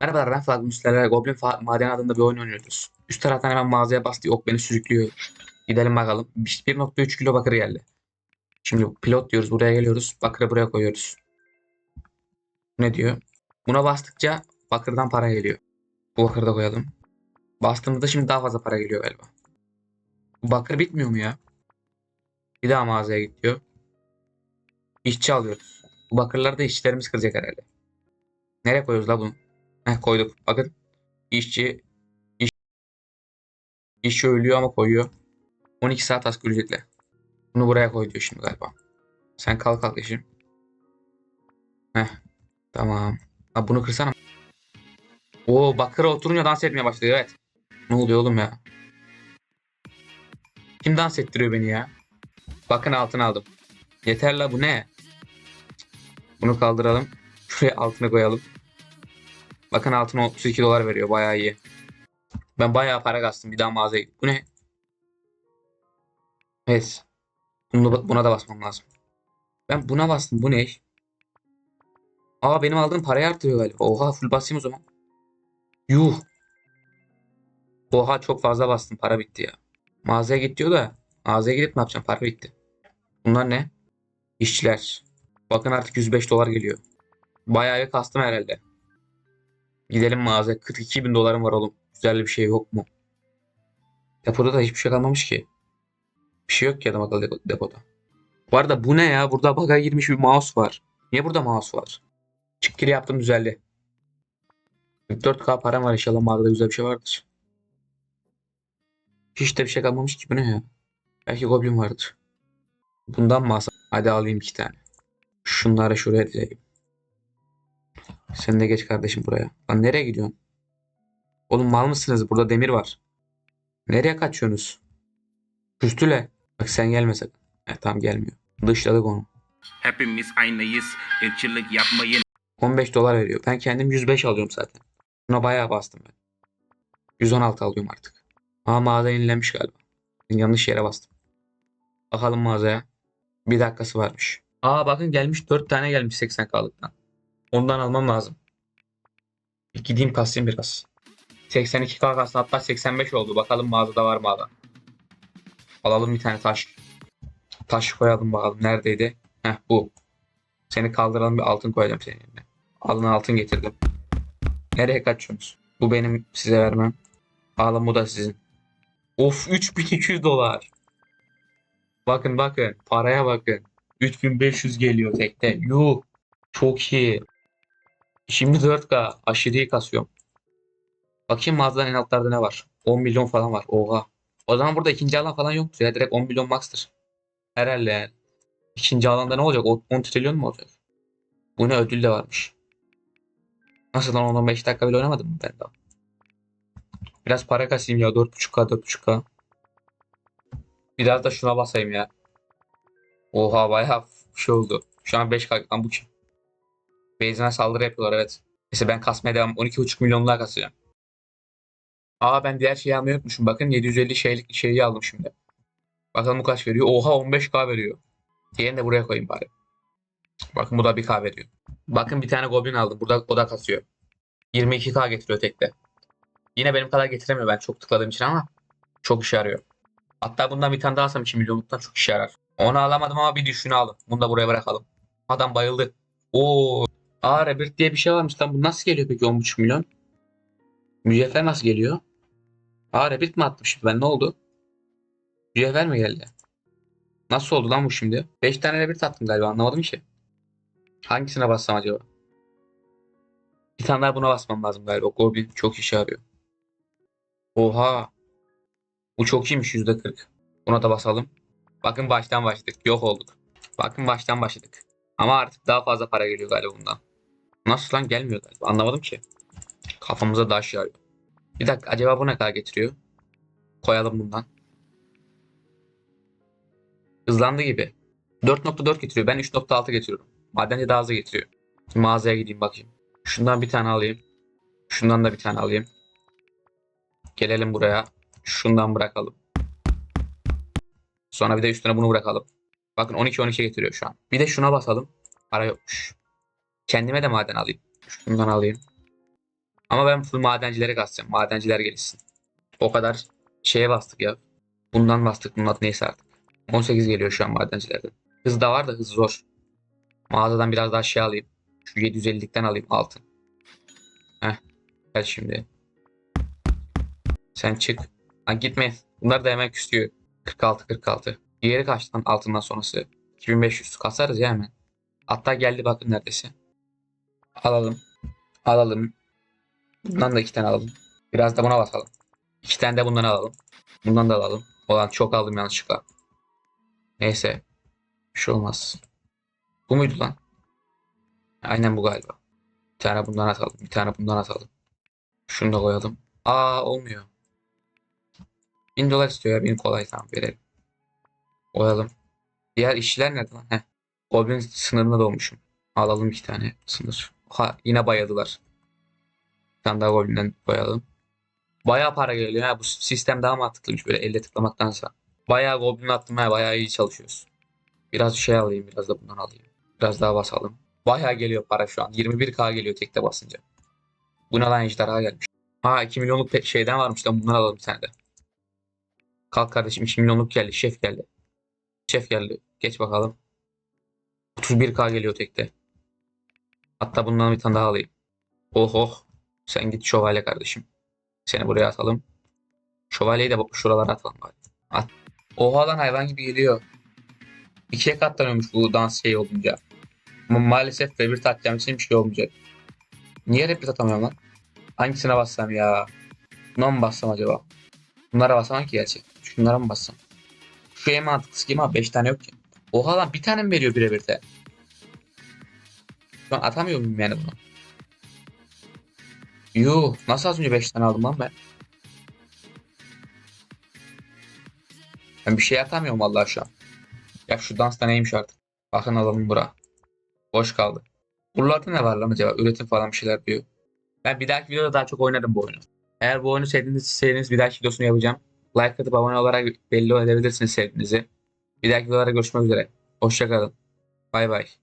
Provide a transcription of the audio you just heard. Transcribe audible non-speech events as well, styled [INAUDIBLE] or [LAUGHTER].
Merhabalar ben Flagmus Müslerler Goblin Maden adında bir oyun oynuyoruz. Üst taraftan hemen mağazaya bastı ok beni sürüklüyor. Gidelim bakalım. 1.3 kilo bakır geldi. Şimdi pilot diyoruz buraya geliyoruz. Bakırı buraya koyuyoruz. Ne diyor? Buna bastıkça bakırdan para geliyor. Bu bakırı da koyalım. Bastığımızda şimdi daha fazla para geliyor galiba. Bu bakır bitmiyor mu ya? Bir daha mağazaya git diyor. İşçi alıyoruz. Bu bakırları da işçilerimiz kıracak herhalde. Nereye koyuyoruz la bunu? Heh, koyduk. Bakın. İşçi iş, işçi ölüyor ama koyuyor. 12 saat asgari ücretle. Bunu buraya koy diyor şimdi galiba. Sen kalk kalk eşim. Heh. Tamam. Ha, bunu kırsana. Oo bakıra oturunca dans etmeye başladı evet. Ne oluyor oğlum ya? Kim dans ettiriyor beni ya? Bakın altına aldım. Yeter la bu ne? Bunu kaldıralım. [LAUGHS] Şuraya altına koyalım. Bakın altına 32 dolar veriyor. Bayağı iyi. Ben bayağı para kastım. Bir daha mağazaya. Bu ne? Evet. Bunu, buna da basmam lazım. Ben buna bastım. Bu ne? Aa benim aldığım parayı artırıyor galiba. Oha full basayım o zaman. Yuh. Oha çok fazla bastım. Para bitti ya. Mağazaya git diyor da. Mağazaya gidip ne yapacağım? Para bitti. Bunlar ne? İşçiler. Bakın artık 105 dolar geliyor. Bayağı kastım herhalde. Gidelim mağazaya. 42 bin dolarım var oğlum. Güzel bir şey yok mu? Depoda da hiçbir şey kalmamış ki. Bir şey yok ki adam akıllı depo- depoda. Bu arada bu ne ya? Burada bug'a girmiş bir mouse var. Niye burada mouse var? Çıkkili yaptım düzeldi. 44k param var inşallah mağazada güzel bir şey vardır. Hiç de bir şey kalmamış ki bu ne ya? Belki goblin vardır. Bundan mı? Hadi alayım iki tane. Şunları şuraya dizeyim. Sen de geç kardeşim buraya. Lan nereye gidiyorsun? Oğlum mal mısınız? Burada demir var. Nereye kaçıyorsunuz? Püstüle. Bak sen gelme sakın. He, tamam gelmiyor. Dışladık onu. Hepimiz aynıyız. Irkçılık yapmayın. 15 dolar veriyor. Ben kendim 105 alıyorum zaten. Buna bayağı bastım ben. 116 alıyorum artık. Ama mağaza yenilenmiş galiba. Ben yanlış yere bastım. Bakalım mağazaya. Bir dakikası varmış. Aa bakın gelmiş 4 tane gelmiş 80K'lıktan. Ondan almam lazım. Bir gideyim kasayım biraz. 82K kastı hatta 85 oldu. Bakalım mağazada var mı hala. Alalım bir tane taş. Taş koyalım bakalım. Neredeydi? Heh bu. Seni kaldıralım bir altın koyacağım senin yerine. Alın altın getirdim. Nereye kaçıyorsunuz? Bu benim size vermem. Alın bu da sizin. Of 3200 dolar. Bakın bakın paraya bakın. 3500 geliyor tekte. Yuh. Çok iyi. Şimdi 4K aşırı iyi kasıyorum. Bakayım mağazadan en altlarda ne var? 10 milyon falan var. Oha. O zaman burada ikinci alan falan yoktur ya. Direkt 10 milyon max'tır. Herhalde yani. İkinci alanda ne olacak? O- 10 trilyon mu olacak? Bu ne ödül de varmış. Nasıl lan 15 dakika bile oynamadım mı ben daha? Biraz para kasayım ya 4.5k 4.5k. Biraz da şuna basayım ya. Oha bayağı şey oldu. Şu an 5k lan bu kim? Base'ine saldırı yapıyorlar evet. Neyse ben kasmaya devam 12.5 milyonluğa kasacağım. Aa ben diğer şeyi almayı unutmuşum. Bakın 750 şeylik şeyi aldım şimdi. Bakalım bu kaç veriyor. Oha 15k veriyor. Diğerini de buraya koyayım bari. Bakın bu da 1k veriyor. Bakın bir tane goblin aldım. Burada o da kasıyor. 22k getiriyor tekte. Yine benim kadar getiremiyor ben çok tıkladığım için ama çok işe yarıyor. Hatta bundan bir tane daha alsam 2 milyonluktan çok işe yarar. Onu alamadım ama bir düşünü aldım. Bunu da buraya bırakalım. Adam bayıldı. Oo. Aa Rebirth diye bir şey varmış lan. Bu nasıl geliyor peki 10.5 milyon? Mücevher nasıl geliyor? Aa Rebirth mi atmış? Ben ne oldu? Mücevher mi geldi? Nasıl oldu lan bu şimdi? 5 tane Rebirth attım galiba anlamadım ki. Hangisine bassam acaba? Bir tane daha buna basmam lazım galiba. Goblin çok işe yarıyor. Oha. Bu çok iyiymiş %40. Buna da basalım. Bakın baştan başladık. Yok olduk. Bakın baştan başladık. Ama artık daha fazla para geliyor galiba bundan. Nasıl lan gelmiyor galiba. Anlamadım ki. Kafamıza taş yağıyor. Bir dakika acaba bu ne kadar getiriyor? Koyalım bundan. Hızlandı gibi. 4.4 getiriyor. Ben 3.6 getiriyorum. Madenci daha hızlı getiriyor. Şimdi mağazaya gideyim bakayım. Şundan bir tane alayım. Şundan da bir tane alayım. Gelelim buraya. Şundan bırakalım. Sonra bir de üstüne bunu bırakalım. Bakın 12-12 getiriyor şu an. Bir de şuna basalım. Para yokmuş. Kendime de maden alayım. Şundan alayım. Ama ben full madencilere kasacağım. Madenciler gelişsin. O kadar şeye bastık ya. Bundan bastık. Bunun adı neyse artık. 18 geliyor şu an madencilerden. Hız da var da hız zor. Mağazadan biraz daha şey alayım. Şu 750'likten alayım altın. Heh. Gel şimdi. Sen çık. Ha gitme. Bunlar da hemen küsüyor. 46 46. Diğeri kaç lan altından sonrası? 2500 kasarız ya hemen. Hatta geldi bakın neredeyse. Alalım. Alalım. Bundan da iki tane alalım. Biraz da buna basalım. İki tane de bundan alalım. Bundan da alalım. Olan çok aldım yanlışlıkla. Neyse. Bir şey olmaz. Bu muydu lan? Aynen bu galiba. Bir tane bundan atalım. Bir tane bundan atalım. Şunu da koyalım. Aa olmuyor. 1000 dolar istiyor ya. 1000 kolay tamam verelim. Koyalım. Diğer işçiler nerede lan? Heh. Goblin sınırına doğmuşum. Alalım iki tane sınır. Ha, yine bayadılar. Bir tane daha Goblin'den koyalım. Bayağı para geliyor. Ha, bu sistem daha mantıklıymış böyle elle tıklamaktansa. Bayağı Goblin attım ha. Bayağı iyi çalışıyoruz. Biraz şey alayım. Biraz da bundan alayım. Biraz daha basalım. Bayağı geliyor para şu an. 21k geliyor tekte basınca. Buna lan ejderha gelmiş. Ha 2 milyonluk şeyden varmış lan bundan alalım tane de. Kalk kardeşim 2 milyonluk geldi. Şef geldi. Şef geldi. Geç bakalım. 31k geliyor tekte. Hatta bundan bir tane daha alayım. Oh oh. Sen git şövalye kardeşim. Seni buraya atalım. Şövalyeyi de şuralara atalım bari. At. Oha lan hayvan gibi geliyor. İkiye katlanıyormuş bu dans şey olunca. Ama maalesef rebirth atacağım için bir şey olmayacak. Niye rebirth atamıyorum lan? Hangisine bassam ya? Buna mı bassam acaba? Bunlara basamam ki gerçi. Şunlara mı bassam? Şu en mantıklısı kim abi? 5 tane yok ki. Oha lan bir tane mi veriyor bir rebirth'e? Şu an atamıyor muyum yani bunu? Yuh nasıl az önce 5 tane aldım lan ben? Ben bir şey atamıyorum vallahi şu an. Ya şu dans da neymiş artık. Bakın alalım bura. Boş kaldı. Buralarda ne var lan acaba? Üretim falan bir şeyler diyor. Ben bir dahaki videoda daha çok oynarım bu oyunu. Eğer bu oyunu sevdiğiniz, sevdiğiniz bir dahaki videosunu yapacağım. Like atıp abone olarak belli edebilirsiniz sevdiğinizi. Bir dahaki videolarda görüşmek üzere. Hoşçakalın. Bay bay.